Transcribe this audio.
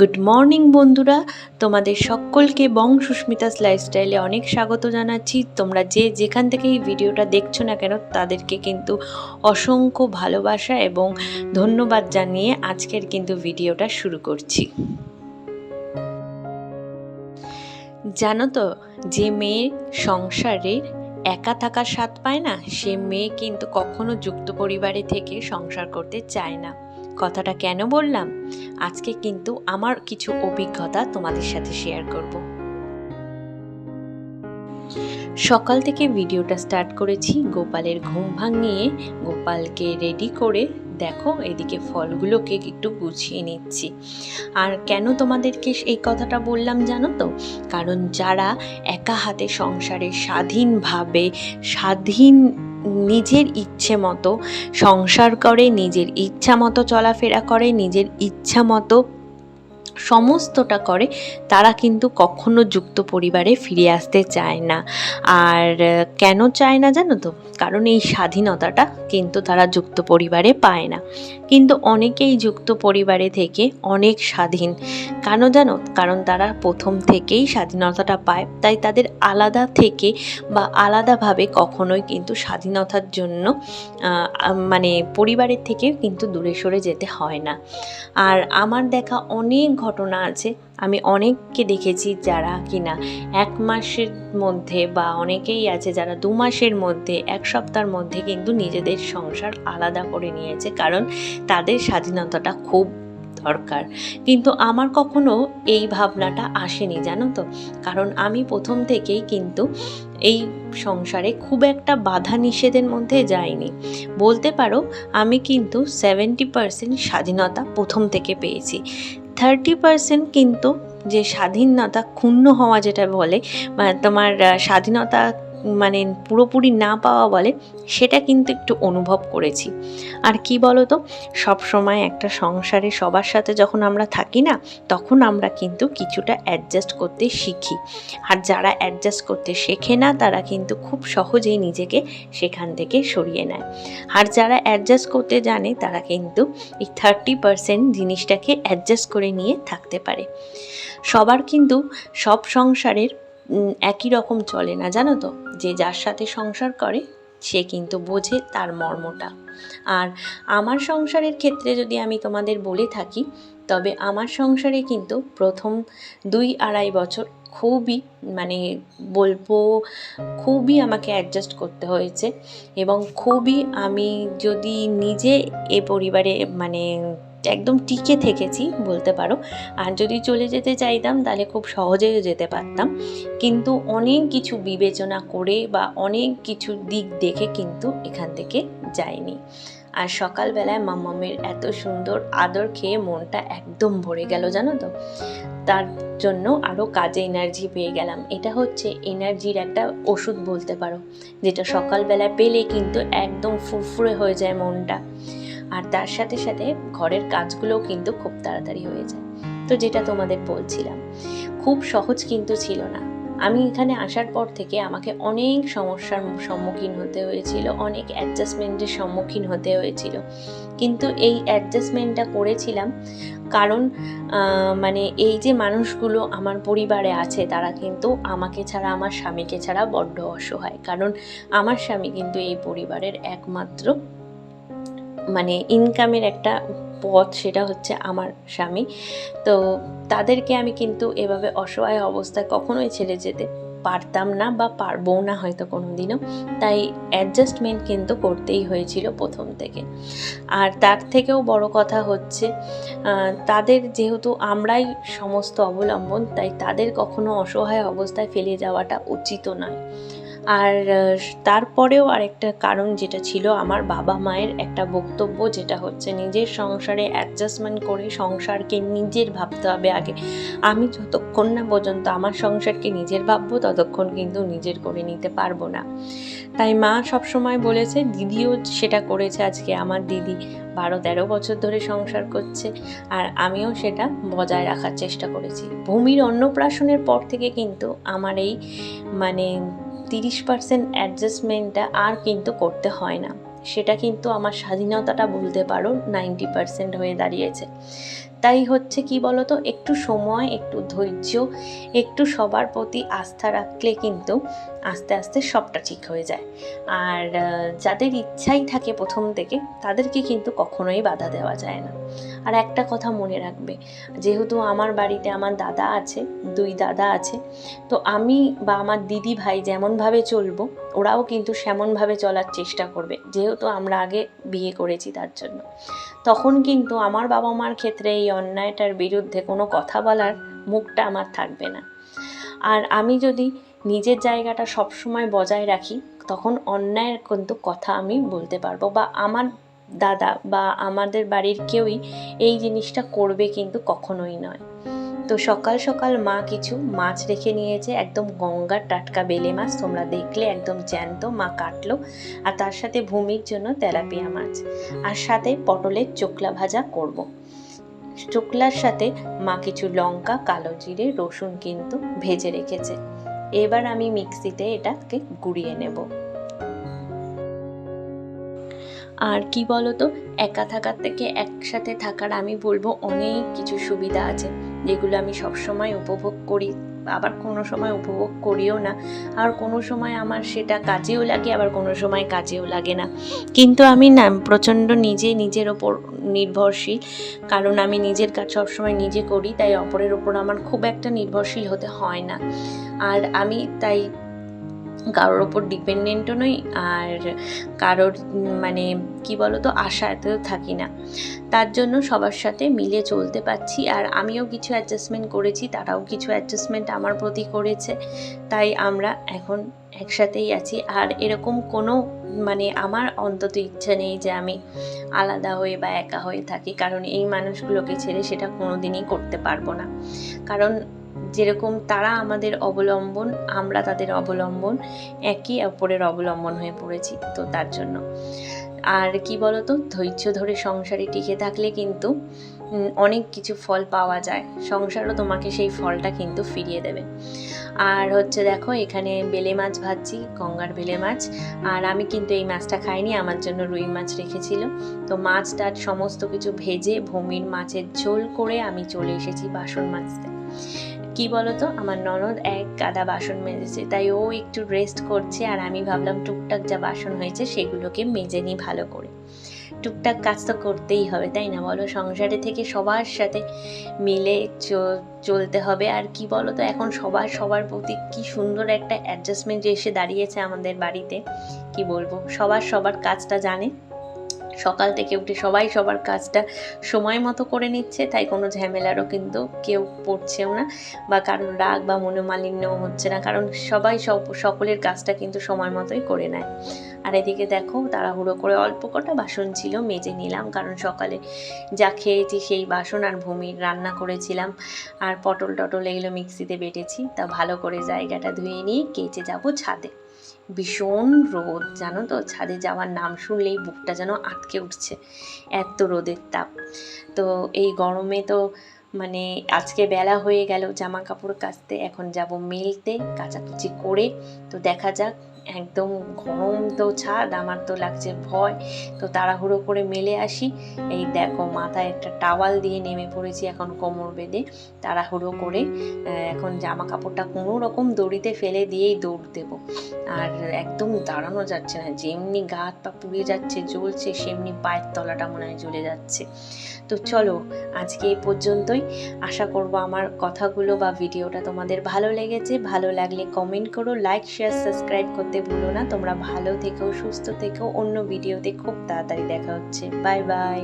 Good morning বন্ধুরা। তোমাদের সকলকে বং সুস্মিতাস লাইফস্টাইলে অনেক স্বাগত জানাচ্ছি। তোমরা যে যেখান থেকে এই ভিডিওটা দেখছ না কেন, তাদেরকে কিন্তু অসংখ্য ভালোবাসা এবং ধন্যবাদ জানিয়ে আজকের কিন্তু ভিডিওটা শুরু করছি। জানো তো, যে মেয়ে সংসারের একা থাকার স্বাদ পায় না, সে মেয়ে কিন্তু কখনো যুক্ত পরিবারে থেকে সংসার করতে চায় না। কথাটা কেন বললাম? আজকে কিন্তু আমার কিছু অভিজ্ঞতা তোমাদের সাথে শেয়ার করব। সকাল থেকে ভিডিওটা স্টার্ট করেছি গোপালের ঘুম ভাঙিয়ে। গোপালকে রেডি করে দেখো এদিকে ফলগুলোকে একটু গুছিয়ে নিচ্ছি। আর কেন তোমাদেরকে এই কথাটা বললাম জানো তো? কারণ যারা একা হাতে সংসারে স্বাধীনভাবে, স্বাধীন নিজের ইচ্ছে মতো সংসার করে নিজের ইচ্ছা মতো চলাফেরা করে নিজের ইচ্ছা মতো সমস্তটা করে, তারা কিন্তু কখনো যুক্ত পরিবারে ফিরে আসতে চায় না। আর কেন চায় না জানো তো? কারণ এই স্বাধীনতাটা কিন্তু তারা যুক্ত পরিবারে পায় না। কিন্তু অনেকেই যুক্ত পরিবারে থেকে অনেক স্বাধীন। কেন জানো? কারণ তারা প্রথম থেকেই স্বাধীনতাটা পায়। তাই তাদের আলাদা থেকে বা আলাদাভাবে কখনোই কিন্তু স্বাধীনতার জন্য মানে পরিবারের থেকে কিন্তু দূরে সরে যেতে হয় না। আর আমার দেখা অনেক ঘটনা আছে। আমি অনেককে দেখেছি যারা কিনা এক মাসের মধ্যে বা অনেকেই আছে যারা দু মাসের মধ্যে, এক সপ্তাহের মধ্যে কিন্তু নিজেদের সংসার আলাদা করে নিয়েছে কারণ তাদের স্বাধীনতাটা খুব দরকার। কিন্তু আমার কখনো এই ভাবনাটা আসেনি, জানো তো? কারণ আমি প্রথম থেকেই কিন্তু এই সংসারে খুব একটা বাধা নিষেধের মধ্যে যাইনি। বলতে পারো, আমি কিন্তু সেভেন্টি পার্সেন্ট স্বাধীনতা প্রথম থেকে পেয়েছি। থার্টি পার্সেন্ট কিন্তু যে স্বাধীনতা ক্ষুণ্ণ হওয়া যেটা বলে তোমার স্বাধীনতা মানে পুরোপুরি না পাওয়া বলে সেটা কিন্তু একটু অনুভব করেছি। আর কি বলো তো সবসময় একটা সংসারে সবার সাথে যখন আমরা থাকি না, তখন আমরা কিন্তু কিছুটা অ্যাডজাস্ট করতে শিখি। আর যারা অ্যাডজাস্ট করতে শেখে না, তারা কিন্তু খুব সহজেই নিজেকে সেখান থেকে সরিয়ে নেয়। আর যারা অ্যাডজাস্ট করতে জানে, তারা কিন্তু এই থার্টি পারসেন্ট জিনিসটাকে অ্যাডজাস্ট করে নিয়ে থাকতে পারে। সবার কিন্তু সব সংসারের একই রকম চলে না, জানো তো? যে যার সাথে সংসার করে, সে কিন্তু বোঝে তার মর্মটা। আর আমার সংসারের ক্ষেত্রে যদি আমি তোমাদের বলে থাকি, তবে আমার সংসারে কিন্তু প্রথম দুই আড়াই বছর খুবই মানে বলব, খুবই আমাকে অ্যাডজাস্ট করতে হয়েছে। এবং খুবই আমি যদি নিজে এ পরিবারে মানে একদম টিকে থেকেছি, বলতে পারো। আর যদি চলে যেতে চাইতাম, তাহলে খুব সহজেই যেতে পারতাম। কিন্তু অনেক কিছু বিবেচনা করে বা অনেক কিছু দিক দেখে কিন্তু এখান থেকে যায়নি আর সকালবেলায় মাম্মামের এত সুন্দর আদর খেয়ে মনটা একদম ভরে গেল, জানো তো? তার জন্য আরও কাজে এনার্জি পেয়ে গেলাম। এটা হচ্ছে এনার্জির একটা ওষুধ বলতে পারো, যেটা সকালবেলা পেলে কিন্তু একদম ফুরফুরে হয়ে যায় মনটা। আর তার সাথে সাথে ঘরের কাজগুলোও কিন্তু খুব তাড়াতাড়ি হয়ে যায়। তো যেটা তোমাদের বলছিলাম, খুব সহজ কিন্তু ছিল না। আমি এখানে আসার পর থেকে আমাকে অনেক সমস্যার সম্মুখীন হতে হয়েছিল, অনেক অ্যাডজাস্টমেন্টের সম্মুখীন হতে হয়েছিল। কিন্তু এই অ্যাডজাস্টমেন্টটা করেছিলাম কারণ মানে এই যে মানুষগুলো আমার পরিবারে আছে, তারা কিন্তু আমাকে ছাড়া, আমার স্বামীকে ছাড়া বড্ড অসহায়। কারণ আমার স্বামী কিন্তু এই পরিবারের একমাত্র মানে ইনকামের একটা পথ সেটা হচ্ছে আমার স্বামী। তো তাদেরকে আমি কিন্তু এভাবে অসহায় অবস্থায় কখনোই ছেড়ে যেতে পারতাম না বা পারব না হয়তো কোনো দিনও তাই অ্যাডজাস্টমেন্ট কিন্তু করতেই হয়েছিল প্রথম থেকে। আর তার থেকেও বড় কথা হচ্ছে তাদের যেহেতু আমরাই সমস্ত অবলম্বন, তাই তাদের কখনো অসহায় অবস্থায় ফেলে যাওয়াটা উচিত নয়। আর তারপরেও আরেকটা কারণ যেটা ছিল আমার বাবা মায়ের একটা বক্তব্য যেটা হচ্ছে নিজের সংসারে অ্যাডজাস্টমেন্ট করে সংসারকে নিজের ভাবতে হবে আগে। আমি যতক্ষণ না পর্যন্ত আমার সংসারকে নিজের ভাববো, ততক্ষণ কিন্তু নিজের করে নিতে পারব না। তাই মা সবসময় বলেছে, দিদিও সেটা করেছে আজকে, আমার দিদি বারো তেরো বছর ধরে সংসার করছে। আর আমিও সেটা বজায় রাখার চেষ্টা করেছি। ভূমির অন্নপ্রাশনের পর থেকে কিন্তু আমার এই মানে তিরিশ পার্সেন্ট অ্যাডজাস্টমেন্টটা আর কিন্তু করতে হয় না। সেটা কিন্তু আমার স্বাধীনতাটা বলতে পারো নাইনটি পার্সেন্ট হয়ে দাঁড়িয়েছে। তাই হচ্ছে কি বলতো, একটু সময়, একটু ধৈর্য, একটু সবার প্রতি আস্থা রাখলে কিন্তু আস্তে আস্তে সবটা ঠিক হয়ে যায়। আর যাদের ইচ্ছাই থাকে প্রথম থেকে, তাদেরকে কিন্তু কখনোই বাধা দেওয়া যায় না। আর একটা কথা মনে রাখবে, যেহেতু আমার বাড়িতে আমার দাদা আছে, দুই দাদা আছে, তো আমি বা আমার দিদি ভাই যেমনভাবে চলবো, ওরাও কিন্তু সেমনভাবে চলার চেষ্টা করবে, যেহেতু আমরা আগে বিয়ে করেছি তার জন্য। তখন কিন্তু আমার বাবা মার ক্ষেত্রে এই অন্যায়টার বিরুদ্ধে কোনো কথা বলার মুখটা আমার থাকবে না আর আমি যদি নিজের জায়গাটা সবসময় বজায় রাখি, তখন অন্যায়ের কিন্তু কথা আমি বলতে পারব বা আমার দাদা বা আমাদের বাড়ির কেউই এই জিনিসটা করবে কিন্তু কখনোই নয় তো সকাল সকাল মা কিছু মাছ রেখে নিয়েছে, একদম গঙ্গার টাটকা বেলে মাছ, তোমরা দেখলে একদম জ্যান্ত মা কাটলো, আর তার সাথে ভূমির জন্য তেলাপিয়া মাছ, আর সাথে পটলের চোকলা ভাজা করব। চোকলার সাথে মা কিছু লঙ্কা, কালো জিরে, রসুন কিন্তু ভেজে রেখেছে। এবার আমি মিক্সিতে এটাকে গুড়িয়ে নেব। আর কি বলতো, একা থাকার থেকে একসাথে থাকার আমি বলব অনেক কিছু সুবিধা আছে, যেগুলো আমি সবসময় উপভোগ করি। আবার কোনো সময় উপভোগ করিও না। আর কোনো সময় আমার সেটা কাজেও লাগে, আবার কোনো সময় কাজেও লাগে না। কিন্তু আমি না, প্রচণ্ড নিজে নিজের ওপর নির্ভরশীল। কারণ আমি নিজের কাজ সবসময় নিজে করি, তাই অপরের ওপর আমার খুব একটা নির্ভরশীল হতে হয় না। আর আমি তাই কারোর ওপর ডিপেন্ডেন্টও নই আর কারোর মানে কি বলতো, আশাতেও থাকি না। তার জন্য সবার সাথে মিলে চলতে পারছি আর আমিও কিছু অ্যাডজাস্টমেন্ট করেছি, তারাও কিছু অ্যাডজাস্টমেন্ট আমার প্রতি করেছে, তাই আমরা এখন একসাথেই আছি। আর এরকম কোনো মানে আমার অন্তত ইচ্ছা নেই যে আমি আলাদা হয়ে বা একা হয়ে থাকি, কারণ এই মানুষগুলোকে ছেড়ে সেটা কোনো দিনই করতে পারব না। কারণ যেরকম তারা আমাদের অবলম্বন, আমরা তাদের অবলম্বন, একই অপরের অবলম্বন হয়ে পড়েছি তো তার জন্য। আর কি বলতো, ধৈর্য ধরে সংসারে টিকে থাকলে কিন্তু অনেক কিছু ফল পাওয়া যায়। সংসারও তোমাকে সেই ফলটা কিন্তু ফিরিয়ে দেবে। আর হচ্ছে দেখো, এখানে বেলে মাছ ভাজছি, গঙ্গার বেলে মাছ। আর আমি কিন্তু এই মাছটা খাইনি, আমার জন্য রুই মাছ রেখেছিল। তো মাছ টাছ সমস্ত কিছু ভেজে, ভূমির মাছের ঝোল করে আমি চলে এসেছি বাসন মাজতে। কি বলতো? আমার ননদ এক গাদা বাসন মেজেছে, তাই ও একটু রেস্ট করছে আর আমি ভাবলাম টুকটাক যা বাসন হয়েছে সেগুলোকে মেজে নিই ভালো করে। টুকটাক কাজ তো করতেই হবে, তাই না বলো? সংসারে থেকে সবার সাথে মিলে চলতে হবে। আর কি বলো তো এখন সবার সবার প্রতি কি সুন্দর একটা অ্যাডজাস্টমেন্ট এসে দাঁড়িয়েছে আমাদের বাড়িতে। কি বলব? সবার সবার কাজটা জানে। সকাল থেকে উঠে সবাই সবার কাজটা সময় মতো করে নিচ্ছে, তাই কোনো ঝামেলারও কিন্তু কেউ পড়ছেও না বা কারোর রাগ বা মনোমালিন্যও হচ্ছে না। কারণ সবাই সব, সকলের কাজটা কিন্তু সময় মতোই করে নেয়। আর এদিকে দেখো তাড়াহুড়ো করে অল্প কটা বাসন ছিল, মেজে নিলাম। কারণ সকালে যা খেয়েছি সেই বাসন আর ভূমির রান্না করেছিলাম। আর পটল টটল এগুলো মিক্সিতে বেটেছি, তা ভালো করে জায়গাটা ধুয়ে নিয়ে কেচে যাব ছাদে। ভীষণ রোদ, জানো তো? ছাদে যাওয়ার নাম শুনলেই বুকটা যেন আটকে উঠছে, এত রোদের তাপ। তো এই গরমে তো মানে আজকে বেলা হয়ে গেল জামা কাপড় কাচতে, এখন যাব মেলতে, কাচাকুচি করে। তো দেখা যাক একদম গরম তো ছাদ, আমার তো লাগছে ভয়। তো তাড়াহুড়ো করে মেলে আসি। এই দেখো মাথায় একটা টাওয়াল দিয়ে নেমে পড়েছি এখন কোমর বেঁধে। তাড়াহুড়ো করে এখন জামা কাপড়টা কোনো রকম দড়িতে ফেলে দিয়েই দৌড় দেবো। আর একদম দাঁড়ানো যাচ্ছে না, যেমনি গা হাত পা পুড়ে যাচ্ছে, জ্বলছে, সেমনি পায়ের তলাটা মনে হয় জ্বলে যাচ্ছে। তো চলো, আজকে এই পর্যন্তই। আশা করব আমার কথাগুলো বা ভিডিওটা তোমাদের ভালো লেগেছে। ভালো লাগলে কমেন্ট করো লাইক শেয়ার সাবস্ক্রাইব করতে ভুলো না, তোমরা ভালো থেকো, সুস্থ থেকো, অন্য ভিডিওতে খুব তাড়াতাড়ি দেখা হচ্ছে। Bye bye